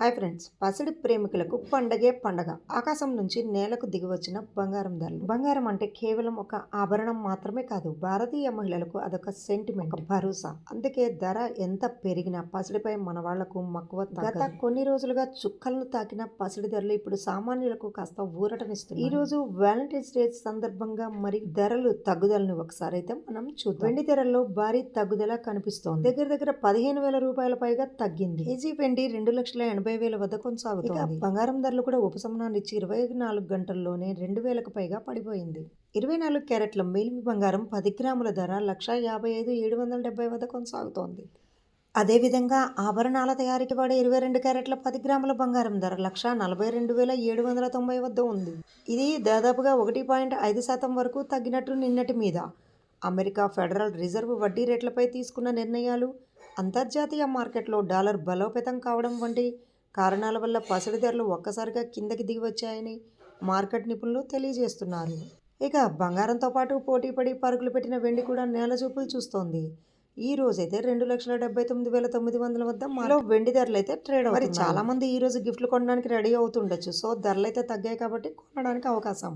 Hi friends. పసిడి ప్రేమికులకు పండగే పండగ. ఆకాశం నుంచి నేలకు దిగివచ్చిన బంగారం ధరలు. బంగారం అంటే కేవలం ఒక ఆభరణం మాత్రమే కాదు భారతీయ మహిళలకు అదొక సెంటిమెంట్ భరోసా. అందుకే ధర ఎంత పెరిగినా పసిడిపై మన వాళ్ళకు మక్కువ గత కొన్ని రోజులుగా చుక్కలను తాకిన పసిడి ధరలు ఇప్పుడు సామాన్యులకు కాస్త ఊరటనిస్తుంది ఈ రోజు వ్యాలంటైన్స్ డే సందర్భంగా మరి ధరలు తగ్గుదలను ఒకసారి అయితే మనం చూద్దాం. వెండి ధరల్లో భారీ తగ్గుదల కనిపిస్తోంది. దగ్గర దగ్గర పదిహేను వేల రూపాయల పైగా తగ్గింది. కేజీ వెండి రెండు లక్షల ఎనభై ఎనభై వేల వద్ద కొనసాగుతోంది. బంగారం ధరలు కూడా ఉపశమనాన్ని ఇచ్చి ఇరవై నాలుగు గంటల్లోనే రెండు వేలకు పైగా పడిపోయింది. ఇరవై నాలుగు క్యారెట్ల మేలిమి బంగారం పది గ్రాముల ధర లక్ష యాభై ఐదు ఏడు వందల డెబ్బై వద్ద కొనసాగుతోంది. అదేవిధంగా ఆభరణాల తయారీకి వాడే ఇరవై రెండు క్యారెట్ల పది గ్రాముల బంగారం ధర లక్ష నలభై రెండు వేల ఏడు వందల తొంభై వద్ద ఉంది. ఇది దాదాపుగా ఒకటి పాయింట్ ఐదు శాతం వరకు తగ్గినట్టు నిన్నటి మీద. అమెరికా ఫెడరల్ రిజర్వ్ వడ్డీ రేట్లపై తీసుకున్న నిర్ణయాలు అంతర్జాతీయ మార్కెట్లో డాలర్ బలోపేతం కావడం వంటి కారణాల వల్ల పసిడి ధరలు ఒక్కసారిగా కిందకి దిగి వచ్చాయని మార్కెట్ నిపుణులు తెలియజేస్తున్నారు. ఇక బంగారంతో పాటు పోటీపడి పరుగులు పెట్టిన వెండి కూడా నేల చూపులు చూస్తోంది. ఈ రోజైతే రెండు లక్షల డెబ్బై తొమ్మిది వేల తొమ్మిది వందల వద్ద మాలో వెండి ధరలు అయితే ట్రేడ్ మరి చాలా మంది ఈ రోజు గిఫ్ట్లు కొనడానికి రెడీ అవుతుండొచ్చు. సో ధరలు అయితే తగ్గాయి కాబట్టి కొనడానికి అవకాశం.